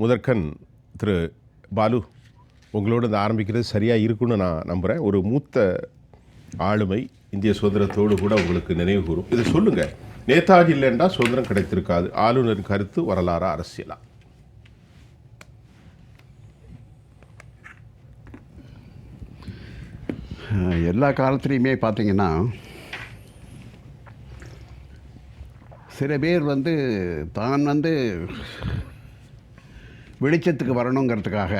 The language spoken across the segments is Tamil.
முதற்கண் திரு பாலு உங்களோடு இந்த ஆரம்பிக்கிறது சரியாக இருக்குன்னு நான் நம்புகிறேன் ஒரு மூத்த ஆளுமை இந்திய சுதந்திரத்தோடு கூட உங்களுக்கு நினைவு கூறும். இதை சொல்லுங்கள் நேதாஜி இல்லைண்டா சுதந்திரம் கிடைத்திருக்காது. ஆளுநரின் கருத்து வரலாறா அரசியலா? எல்லா காலத்துலேயுமே பார்த்தீங்கன்னா சில பேர் வந்து தான் வந்து வெளிச்சத்துக்கு வரணுங்கிறதுக்காக.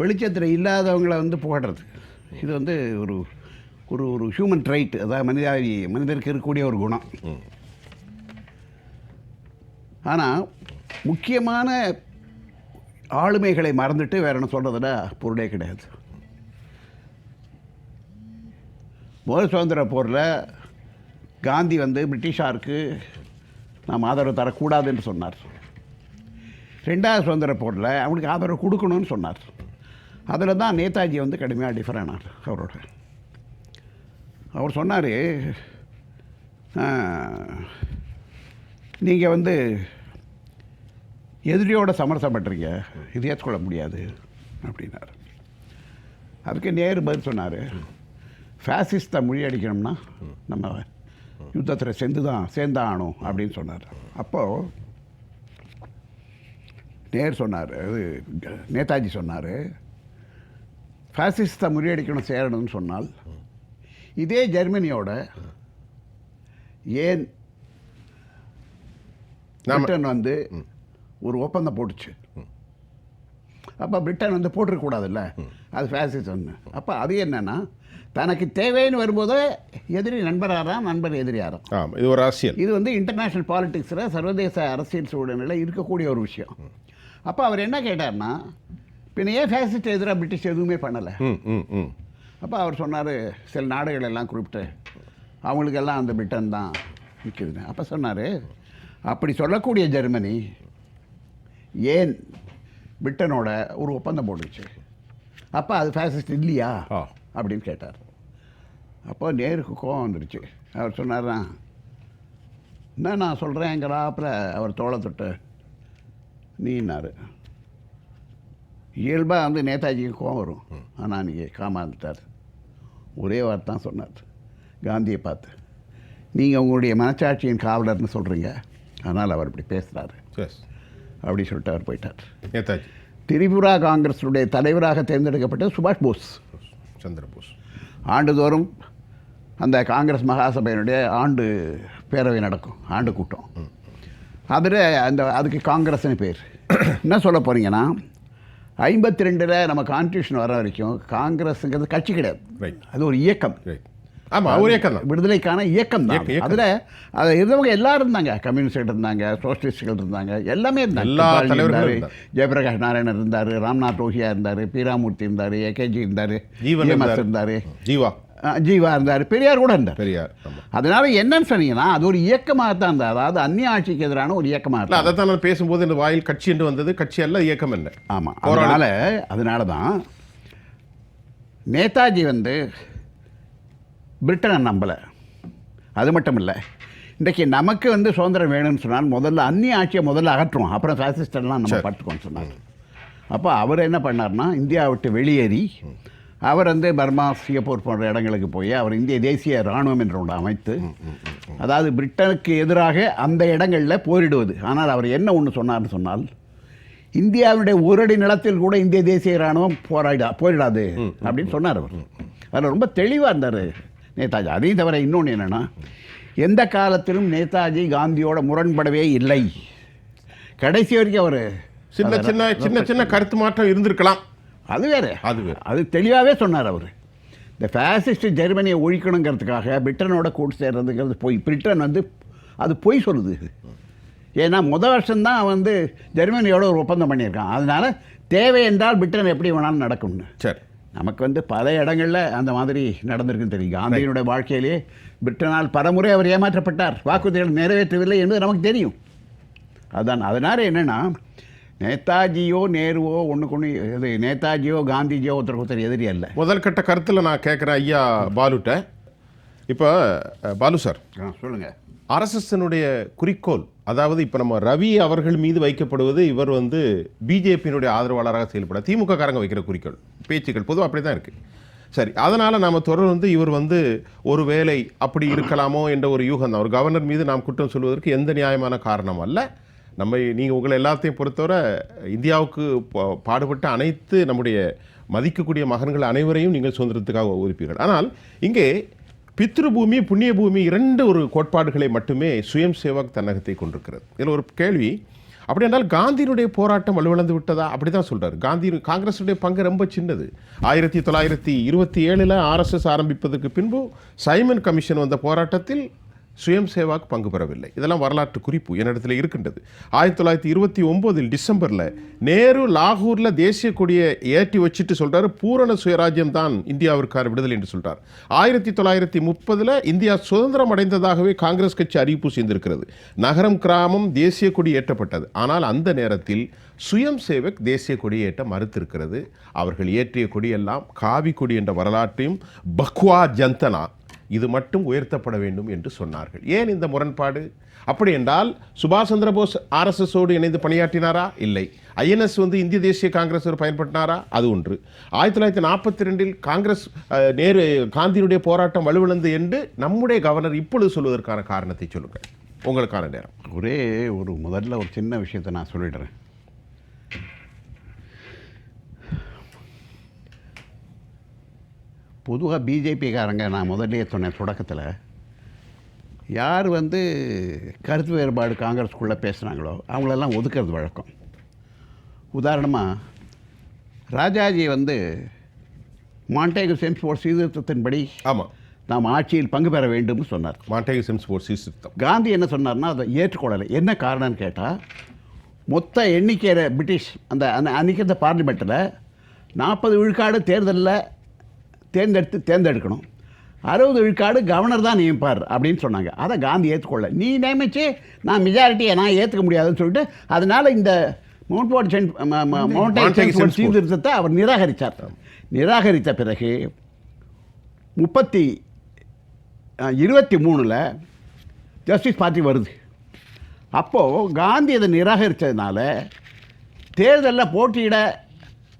வெளிச்சத்தில் இல்லாதவங்களை வந்து புகடுறது. இது வந்து ஒரு ஒரு ஒரு ஹியூமன் ரைட் அதாவது மனிதாவி மனிதருக்கு இருக்கக்கூடிய ஒரு குணம். ஆனால் முக்கியமான ஆளுமைகளை மறந்துட்டு வேற என்ன சொல்கிறதுல பொருளே கிடையாது. முதல் சுதந்திர போரில் காந்தி வந்து பிரிட்டிஷாருக்கு நாம் ஆதரவு தரக்கூடாது என்று சொன்னார். ரெண்டாவது சுதந்திர போரில் அவனுக்கு ஆதரவு கொடுக்கணும்னு சொன்னார். அதில் தான் நேதாஜி வந்து கடுமையாக டிஃபர் ஆனார் அவரோட. அவர் சொன்னார் நீங்கள் வந்து எதிரியோட சமரசம் பண்ணுறீங்க இது ஏற்றுக்கொள்ள முடியாது. அப்படின்னார். அதுக்கு நேரு பதில் சொன்னார் ஃபேசிஸ்ட்டை முறியடிக்கணும்னா நம்ம யுத்தத்தில் சேர்ந்து தான் சேர்ந்தான் ஆகணும் அப்படின்னு சொன்னார். அப்போது நேர் சொன்னார். இது நேதாஜி சொன்னார். ஃபேசிஸ்ட்டை முறியடிக்கணும் சேரணும்னு சொன்னால் இதே ஜெர்மனியோட ஏன் பிரிட்டன் வந்து ஒரு ஒப்பந்தம் போட்டுச்சு. அப்போ பிரிட்டன் வந்து போட்டிருக்கக்கூடாதுல்ல? அது ஃபேசிசம்னு அப்போ அது என்னன்னா தனக்கு தேவைன்னு வரும்போது எதிரி நண்பராராம் நண்பர் எதிரியாராம். ஆமாம் இது ஒரு அரசியல். இது வந்து இன்டர்நேஷ்னல் பாலிடிக்ஸில் சர்வதேச அரசியல் சூழ்நிலையில் இருக்கக்கூடிய ஒரு விஷயம். அப்போ அவர் என்ன கேட்டார்னா பின்ன ஏன் ஃபேசிஸ்ட் எதிராக பிரிட்டிஷ் எதுவுமே பண்ணலை? அப்போ அவர் சொன்னார் சில நாடுகள் எல்லாம் குறிப்பிட்டு அவங்களுக்கெல்லாம் அந்த பிரிட்டன் தான் நிற்குதுன்னு அப்போ சொன்னார் அப்படி சொல்லக்கூடிய ஜெர்மனி ஏன் பிரிட்டனோட ஒரு ஒப்பந்தம் போட்டுச்சு? அப்போ அது ஃபேசிஸ்ட் இல்லையா. அப்படின்னு கேட்டார். அப்போ நேருக்கு கோவம் வந்துடுச்சு அவர் சொன்னார்னா என்ன நான் சொல்கிறேங்கிறாப்புல அவர் தோளை தொட்டு நீன்னாரு இயல்பாக வந்து நேதாஜிக்கு கோவம் வரும். ஆனால் அன்றைக்கி காமாந்துட்டார். ஒரே வார்த்தை தான் சொன்னார். காந்தியை பார்த்து நீங்கள் உங்களுடைய மனச்சாட்சியின் காவலர்னு சொல்கிறீங்க ஆனால் அவர் இப்படி பேசுகிறாரு எஸ் அப்படி சொல்லிட்டு அவர் போயிட்டார். நேதாஜி. திரிபுரா காங்கிரஸுடைய தலைவராக தேர்ந்தெடுக்கப்பட்டது சுபாஷ் போஸ். சந்திரபோஸ் ஆண்டுதோறும் அந்த காங்கிரஸ் மகாசபையினுடைய ஆண்டு பேரவை நடக்கும். ஆண்டு கூட்டம். அதில் அந்த அதுக்கு காங்கிரஸ்னு பேர். என்ன சொல்ல போகிறீங்கன்னா ஐம்பத்தி ரெண்டில் நம்ம கான்ஸ்டியூஷன் வர வரைக்கும் காங்கிரஸுங்கிறது கட்சி கிடையாது. அது ஒரு இயக்கம். ஆமாம் ஒரு இயக்கம் தான் விடுதலைக்கான இயக்கம் தான். அதில் அதில் இருந்தவங்க எல்லாரும் இருந்தாங்க. கம்யூனிஸ்ட்கள் இருந்தாங்க சோஷலிஸ்ட்கள் இருந்தாங்க எல்லாமே இருந்தாங்க. எல்லா ஜெயபிரகாஷ் நாராயணன் இருந்தார் ராம்நாத் ரோஹியா இருந்தார் பீராமூர்த்தி இருந்தார் ஏகேஜி இருந்தார் ஜீவன். இருந்தார். ஜீவா. ஜீவா இருந்தார் பெரியார் கூட இருந்தார். பெரியார் அதனால என்னன்னு சொன்னீங்கன்னா அது ஒரு இயக்கமாக தான் இருந்தது அதாவது அந்நிய ஆட்சிக்கு எதிரான ஒரு இயக்கமாக இல்லை இருந்தார் அதை தான் நான் பேசும்போது இந்த வாயில் கட்சி என்று வந்தது கட்சி அல்ல இயக்கம் என்ன ஆமாம். அதனால அதனால தான் நேதாஜி வந்து பிரிட்டனை நம்பலை. அது மட்டும் இல்லை இன்றைக்கி நமக்கு வந்து சுதந்திரம் வேணும்னு சொன்னால் முதல்ல அந்நிய ஆட்சியை முதல்ல அகற்றுவோம் அப்புறம் ஃபேசிஸ்டெல்லாம் நம்ம. பார்த்துக்கோன்னு சொன்னார் அப்போ அவர் என்ன பண்ணார்னா இந்தியாவை விட்டு வெளியேறி அவர் வந்து பர்மா சிங்கப்பூர் போன்ற இடங்களுக்கு போய் அவர் இந்திய தேசிய இராணுவம் என்று ஒன்று அமைத்து அதாவது பிரிட்டனுக்கு எதிராக அந்த இடங்களில் போரிடுவது. ஆனால் அவர் என்ன ஒன்று சொன்னார்னு சொன்னால் இந்தியாவுடைய ஒரு அடி நிலத்தில் கூட இந்திய தேசிய இராணுவம் போராடா போரிடாது அப்படின்னு சொன்னார் அவர். அதில் ரொம்ப தெளிவாக இருந்தார் நேதாஜி. அதையும் தவிர இன்னொன்று என்னென்னா எந்த காலத்திலும் நேதாஜி காந்தியோட முரண்படவே இல்லை. கடைசி வரைக்கும் அவர் சின்ன சின்ன சின்ன சின்ன கருத்து மாற்றம் இருந்திருக்கலாம். அது வேறு. அது வேறு. அது தெளிவாகவே சொன்னார் அவர். இந்த ஃபேசிஸ்ட் ஜெர்மனியை ஒழிக்கணுங்கிறதுக்காக பிரிட்டனோட கூட்டு சேர்றதுங்கிறது பொய் பிரிட்டன் வந்து அது பொய் சொல்லுது ஏன்னா முத வருஷம்தான் வந்து ஜெர்மனியோட ஒரு ஒப்பந்தம் பண்ணியிருக்கான். அதனால தேவை என்றால் பிரிட்டன் எப்படி வேணாலும் நடக்கும்னு. சரி. நமக்கு வந்து பல இடங்களில் அந்த மாதிரி நடந்திருக்குன்னு தெரியும். காந்தியினுடைய வாழ்க்கையிலே பிரிட்டனால் பலமுறை அவர் ஏமாற்றப்பட்டார். வாக்குறுதிகள் நிறைவேற்றவில்லை என்பது நமக்கு தெரியும். அதான் அதனால் என்னென்னா நேதாஜியோ நேருவோ ஒன்றுக்கு ஒன்று இது நேதாஜியோ காந்திஜியோ ஒருத்தருக்கு ஒருத்தர் எதிரி அல்ல. முதல் கட்ட கருத்தில் நான் கேட்குறேன் ஐயா பாலுட்ட. இப்போ பாலு சார். ஆ சொல்லுங்கள் ஆர்எஸ்எஸ்னுடைய குறிக்கோள் அதாவது இப்போ நம்ம ரவி அவர்கள் மீது வைக்கப்படுவது இவர் வந்து பிஜேபியினுடைய ஆதரவாளராக செயல்பட திமுக காரங்க வைக்கிற குறிக்கோள். பேச்சுக்கள் பொதுவாக அப்படி தான் இருக்குது சரி அதனால் நாம் தொடர்ந்து இவர் வந்து ஒரு வேலை அப்படி இருக்கலாமோ என்ற ஒரு யூகம் தான் ஒரு கவர்னர் மீது நாம் குற்றம் சொல்வதற்கு எந்த நியாயமான காரணம் அல்ல. நம்ம நீங்கள் உங்களை எல்லாத்தையும் பொறுத்தவரை இந்தியாவுக்கு பாடுபட்ட அனைத்து நம்முடைய மதிக்கக்கூடிய மகன்கள் அனைவரையும் நீங்கள் சுதந்திரத்துக்காக ஒதுப்பீர்கள் ஆனால் இங்கே பித்ருபூமி புண்ணிய பூமி இரண்டு ஒரு கோட்பாடுகளை மட்டுமே சுயம் சேவக் தன்னகத்தை கொண்டிருக்கிறது. இதில் ஒரு கேள்வி அப்படி என்றால் காந்தியினுடைய போராட்டம் வலுவிழந்து விட்டதா? அப்படி தான் சொல்கிறார் காந்தி காங்கிரஸுடைய பங்கு ரொம்ப சின்னது. ஆயிரத்தி தொள்ளாயிரத்தி இருபத்தி ஏழில் ஆர்எஸ்எஸ் ஆரம்பிப்பதற்கு பின்பு சைமன் கமிஷன் வந்த போராட்டத்தில் சுயம் சேவாக்கு பங்கு பெறவில்லை. இதெல்லாம் வரலாற்று குறிப்பு என்னிடத்தில் இருக்கின்றது. ஆயிரத்தி தொள்ளாயிரத்தி இருபத்தி ஒம்போதில் டிசம்பரில் நேரு லாகூரில் தேசிய கொடியை ஏற்றி வச்சுட்டு சொல்கிறார் பூரண சுயராஜ்யம் தான் இந்தியாவிற்கான விடுதலை என்று சொல்கிறார் ஆயிரத்தி தொள்ளாயிரத்தி முப்பதில் இந்தியா சுதந்திரம் அடைந்ததாகவே காங்கிரஸ் கட்சி அறிவிப்பு செய்திருக்கிறது. நகரம் கிராமம் தேசிய கொடி ஏற்றப்பட்டது. ஆனால் அந்த நேரத்தில் சுயம் சேவக் தேசிய கொடியை ஏற்ற மறுத்திருக்கிறது. அவர்கள் ஏற்றிய கொடியெல்லாம் காவி கொடி என்ற வரலாற்றையும் பக்வா ஜந்தனா இது மட்டும் உயர்த்தப்பட வேண்டும் என்று சொன்னார்கள். ஏன் இந்த முரண்பாடு? அப்படி என்றால் சுபாஷ் சந்திர போஸ் ஆர்எஸ்எஸோடு இணைந்து பணியாற்றினாரா? இல்லை. ஐஎன்எஸ் வந்து இந்திய தேசிய காங்கிரஸ் பயன்படுத்தினாரா? அது ஒன்று. ஆயிரத்தி தொள்ளாயிரத்தி நாற்பத்தி ரெண்டில் காங்கிரஸ் நேரு காந்தியினுடைய போராட்டம் வலுவிழந்து என்று நம்முடைய கவர்னர் இப்பொழுது சொல்வதற்கான காரணத்தை சொல்லுங்கள். உங்களுக்கான நேரம். ஒரே ஒரு முதல்ல ஒரு சின்ன விஷயத்தை நான் சொல்லிடுறேன். பொதுவாக பிஜேபிக்காரங்க நான் முதல்லயே சொன்னேன் தொடக்கத்தில். யார் வந்து கருத்து வேறுபாடு காங்கிரஸ்குள்ளே பேசுகிறாங்களோ அவங்களெல்லாம் ஒதுக்கிறது வழக்கம். உதாரணமாக ராஜாஜி வந்து மாண்டேகு சென்ஸ்போர்ட் சீர்திருத்தத்தின்படி ஆமாம் நாம் ஆட்சியில் பங்கு பெற வேண்டும்னு சொன்னார். மாண்டேக சிம்ஸ் போர் சீர்திருத்தம். காந்தி என்ன சொன்னார்னா அதை ஏற்றுக்கொள்ளலை. என்ன காரணம்னு கேட்டால் மொத்த எண்ணிக்கையில் பிரிட்டிஷ் அந்த அந்த அன்றைக்கி இந்த பார்லிமெண்ட்டில் நாற்பது விழுக்காடு தேர்தலில் தேர்ந்தெடுத்து தேர்ந்தெடுக்கணும். அறுபது விழுக்காடு கவர்னர் தான் நியமிப்பார் அப்படின்னு சொன்னாங்க. அதை காந்தி ஏற்றுக்கொள்ள நீ நியமிச்சு நான் மெஜாரிட்டியை நான் ஏற்றுக்க முடியாதுன்னு சொல்லிட்டு அதனால் இந்த மவுண்ட் சென் மவுண்டைன். சீர்திருத்தத்தை அவர் நிராகரித்தார் நிராகரித்த பிறகு முப்பத்தி இருபத்தி மூணில் ஜஸ்டிஸ் பார்ட்டி வருது. அப்போது காந்தி அதை நிராகரித்ததுனால தேர்தலில் போட்டியிட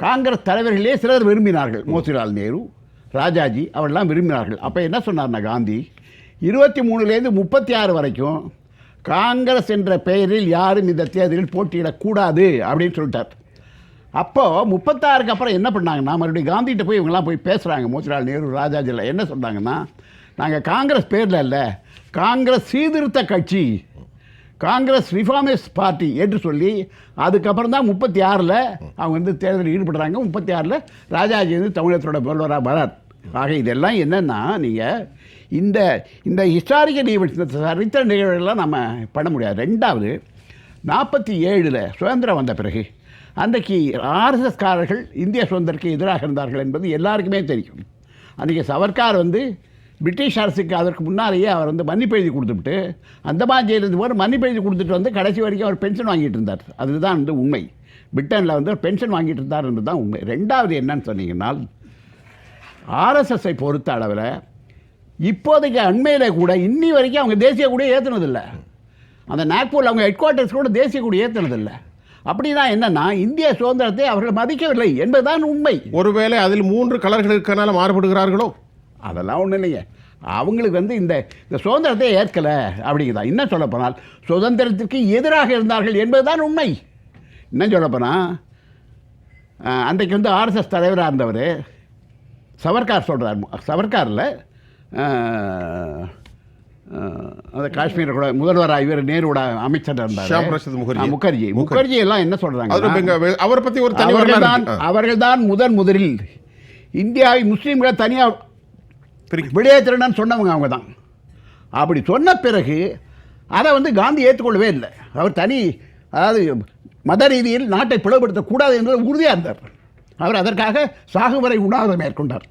காங்கிரஸ் தலைவர்களே சிலர் விரும்பினார்கள். மோதிலால் நேரு ராஜாஜி அவரெல்லாம் விரும்பினார்கள். அப்போ என்ன சொன்னார்னா காந்தி இருபத்தி மூணுலேருந்து முப்பத்தி ஆறு வரைக்கும் காங்கிரஸ் என்ற பெயரில் யாரும் இந்த தேர்தலில் போட்டியிடக்கூடாது அப்படின்னு சொல்லிட்டார். அப்போது முப்பத்தாறுக்கு அப்புறம் என்ன பண்ணாங்கன்னா மறுபடியும் காந்திகிட்ட போய் இவங்கெல்லாம் போய் பேசுகிறாங்க மோதிலால் நேரு ராஜாஜியில் என்ன சொன்னாங்கன்னா நாங்கள் காங்கிரஸ் பேரில் இல்லை காங்கிரஸ் சீர்திருத்த கட்சி காங்கிரஸ் ரிஃபார்மிஸ்ட் பார்ட்டி என்று சொல்லி அதுக்கப்புறம் தான் முப்பத்தி ஆறில் அவங்க வந்து தேர்தலில் ஈடுபடுறாங்க. முப்பத்தி ஆறில் ராஜாஜி வந்து தமிழகத்தோட முதல்வராக வரார். ஆக இதெல்லாம் என்னென்னா நீங்கள் இந்த இந்த ஹிஸ்டாரிக்கல் ஈவெண்ட்ஸ் இந்த சரித்திர நிகழ்வுகள்லாம் நம்ம பண்ண முடியாது. ரெண்டாவது நாற்பத்தி ஏழில் சுதந்திரம் வந்த பிறகு அன்றைக்கு ஆர்எஸ்எஸ்காரர்கள் இந்திய சுதந்திரத்துக்கு எதிராக இருந்தார்கள் என்பது எல்லாருக்குமே தெரியும். அன்றைக்கி சவர்கார் வந்து பிரிட்டிஷ் அரசுக்கு அதற்கு முன்னாலேயே அவர் வந்து மன்னிப்பு எழுதி கொடுத்துட்டு அந்தமான் ஜெயிலிருந்து போது மன்னிப்பு எழுதி கொடுத்துட்டு வந்து கடைசி வரைக்கும் அவர் பென்ஷன் வாங்கிட்டு இருந்தார். அதுதான் வந்து உண்மை. பிரிட்டனில் வந்து பென்ஷன் வாங்கிட்டு இருந்தார் என்பது தான் உண்மை. ரெண்டாவது என்னன்னு சொன்னீங்கன்னா ஆர்எஸ்எஸ்ஸை பொறுத்த அளவில் இப்போதைக்கு அண்மையில் கூட இன்னி வரைக்கும் அவங்க தேசிய கொடியை ஏற்றுனதில்லை அந்த நாக்பூரில் அவங்க ஹெட் குவார்ட்டர்ஸ் கூட தேசிய கொடி ஏற்றுனதில்லை அப்படின்னா என்னன்னா இந்திய சுதந்திரத்தை அவர்கள் மதிக்கவில்லை என்பதுதான் உண்மை. ஒருவேளை அதில் மூன்று கலர்கள் இருக்கனால மாறுபடுகிறார்களோ? அதெல்லாம் ஒன்றும் இல்லைங்க. அவங்களுக்கு வந்து இந்த இந்த சுதந்திரத்தை ஏற்கலை அப்படிங்கிறதா இன்னும் சொல்லப் போனால் சுதந்திரத்திற்கு எதிராக இருந்தார்கள் என்பதுதான் உண்மை. இன்னும் சொல்லப் போனால் அன்றைக்கு வந்து ஆர்எஸ்எஸ் தலைவராக இருந்தவர் சவர்கார் சொல்கிறார் சவர்காரில் அந்த காஷ்மீர் கூட முதல்வராக இவர் நேருவோட அமைச்சர் இருந்தார். முகர்ஜி. முகர்ஜி. முகர்ஜி. எல்லாம் என்ன சொல்கிறாங்க அவரை பற்றி ஒரு அவர்கள் தான். அவர்கள் தான் முதன் முதலில் இந்தியாவை முஸ்லீம்களை தனியாக வெளியேற்றணும்னு சொன்னவங்க அவங்க தான் அப்படி சொன்ன பிறகு அதை வந்து காந்தி ஏற்றுக்கொள்ளவே இல்லை. அவர் தனி அதாவது மத ரீதியில் நாட்டை பிளவுபடுத்தக்கூடாது என்பது உறுதியாக இருந்தார். அவர் அதற்காக சாகுவரை உண்ணாவிரதம் மேற்கொண்டார்.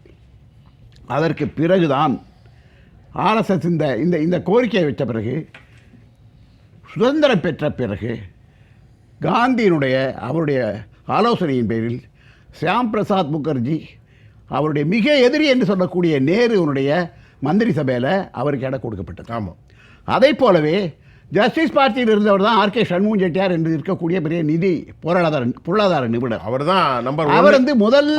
அதற்கு பிறகுதான் ஆர்எஸ்எஸ் இந்த இந்த இந்த கோரிக்கையை வச்ச பிறகு சுதந்திரம் பெற்ற பிறகு காந்தியினுடைய அவருடைய ஆலோசனையின் பேரில் சியாம் பிரசாத் முகர்ஜி அவருடைய மிக எதிரி என்று சொல்லக்கூடிய நேருனுடைய மந்திரி சபையில் அவருக்கு இடம் கொடுக்கப்பட்டது. ஆமாம் அதை போலவே ஜஸ்டிஸ் பார்ட்டியில் இருந்தவர் தான் ஆர்கே சண்முகம் செட்டியார் என்று இருக்கக்கூடிய பெரிய நிதி பொருளாதார பொருளாதார நிபுணர். அவர் தான் நம்பர் அவர் வந்து முதல்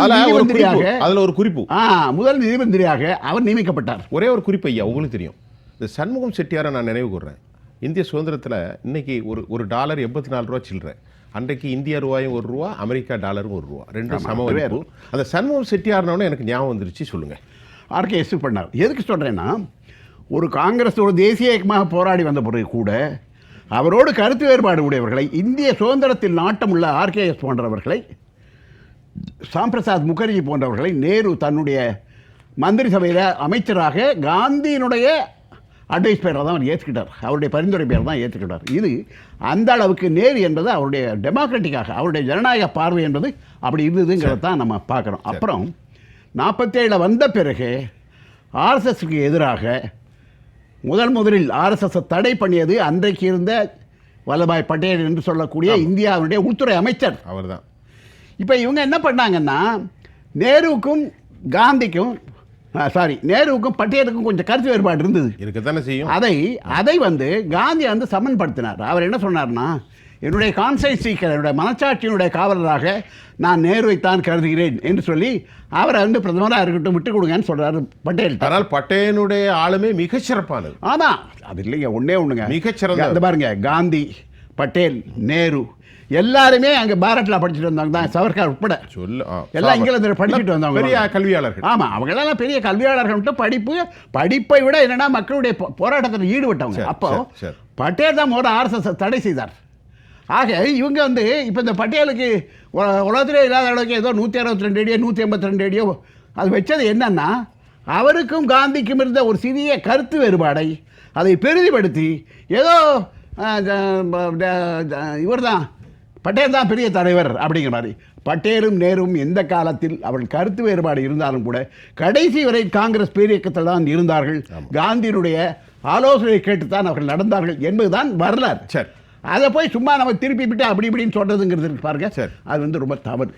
குறிப்பு. அதுல ஒரு குறிப்பு. ஆ முதல் நீதிமன்றியாக அவர் நியமிக்கப்பட்டார். ஒரே ஒரு குறிப்பு ஐயா உங்களுக்கு தெரியும். இந்த சண்முகம் செட்டியாரை நான் நினைவு கூர்றேன். இந்திய சுதந்திரத்தில் இன்னைக்கு ஒரு ஒரு டாலர் எண்பத்தி நாலு ரூபா சில்லற. அன்றைக்கு இந்திய ரூபாயும் ஒரு ரூபா அமெரிக்கா டாலரும் ஒரு ரூபா. ரெண்டும் சம அந்த சண்முகம் செட்டியார்னோட எனக்கு ஞாபகம் வந்துருச்சு சொல்லுங்க. ஆர்கே எஸ் பண்ணார். எதுக்கு சொல்கிறேன்னா ஒரு காங்கிரஸ் ஒரு தேசிய இயக்கமாக போராடி வந்த பிறகு கூட அவரோடு கருத்து வேறுபாடு உடையவர்களை இந்திய சுதந்திரத்தில் நாட்டமுள்ள ஆர்கேஎஸ் போன்றவர்களை சாம்பிரசாத் முகர்ஜி போன்றவர்களை நேரு தன்னுடைய மந்திரி சபையில் அமைச்சராக காந்தியினுடைய அட்வைஸ் பேரை தான் அவர் ஏற்றுக்கிட்டார் அவருடைய பரிந்துரை பேரை தான் ஏற்றுக்கிட்டார் இது அந்த அளவுக்கு நேரு என்பது அவருடைய டெமோக்ராட்டிக்காக அவருடைய ஜனநாயக பார்வை என்பது அப்படி இருந்ததுங்கிறத தான் நம்ம பார்க்குறோம். அப்புறம் நாற்பத்தேழில் வந்த பிறகு ஆர்எஸ்எஸ்க்கு எதிராக முதல் முதலில் ஆர்எஸ்எஸ் தடை பண்ணியது அன்றைக்கு இருந்த வல்லபாய் பட்டேல் என்று சொல்லக்கூடிய இந்தியாவுடைய உள்துறை அமைச்சர். அவர்தான். இப்போ இவங்க என்ன பண்ணாங்கன்னா நேருவுக்கும் காந்திக்கும் சாரி நேருவுக்கும் பட்டேலுக்கும் கொஞ்சம் கருத்து வேறுபாடு இருந்தது. இருக்கத்தானே செய்யும். அதை அதை வந்து காந்தி வந்து சமன்படுத்தினார். அவர் என்ன சொன்னார்னா என்னுடைய கான்ஸ்டன்சிக்கு என்னுடைய மனச்சாட்சியினுடைய காவலராக நான் நேருவைத்தான் கருதுகிறேன் என்று சொல்லி அவரை வந்து பிரதமராக இருக்கட்டும் விட்டு கொடுங்கன்னு சொல்றாரு பட்டேல். ஆனால் பட்டேனுடைய ஆளுமை மிகச் சிறப்பானது. ஆமா அது இல்லைங்க ஒண்ணே ஒண்ணுங்க. மிகச்சிறந்த- இந்த பாருங்க காந்தி பட்டேல் நேரு எல்லாருமே அங்க பாரட்ல படிச்சுட்டு வந்தவங்க தான் சவர்கார் உட்பட. சொல்லு எல்லாம் இங்கிலாந்துல படிச்சுட்டு வந்தவங்க பெரிய கல்வியாளர்கள். ஆமா அவங்க எல்லாம் பெரிய கல்வியாளர்கள் மட்டும் படிப்பு படிப்பை விட என்னன்னா மக்களுடைய போராட்டத்தில் ஈடுபட்டவங்க. அப்போ. பட்டேல் தான் முதல்ல ஆர்எஸ்எஸ் தடை செய்தார். ஆக இவங்க வந்து இப்போ இந்த பட்டேலுக்கு உல- உலகத்திலே இல்லாத அளவுக்கு ஏதோ நூற்றி அறுபத்தி ரெண்டு அடியோ நூற்றி ஐம்பத்தி ரெண்டு அடியோ அது வச்சது என்னன்னா அவருக்கும் காந்திக்கும் இருந்த ஒரு சிறிய கருத்து வேறுபாடை அதை பெரிதிப்படுத்தி ஏதோ இவர் தான் பட்டேல் தான் பெரிய தலைவர் அப்படிங்கிற மாதிரி. பட்டேலும் நேரும் எந்த காலத்தில் அவர்கள் கருத்து வேறுபாடு இருந்தாலும் கூட கடைசி வரை காங்கிரஸ் பேரியக்கத்தில் தான் இருந்தார்கள். காந்தியினுடைய ஆலோசனை கேட்டுத்தான் அவர்கள் நடந்தார்கள் என்பதுதான் வரலாறு. சரி. அதை போய் சும்மா நம்ம திருப்பி விட்டு அப்படி இப்படின்னு சொல்றதுங்கிறது பாருங்க சரி. அது வந்து ரொம்ப தவறு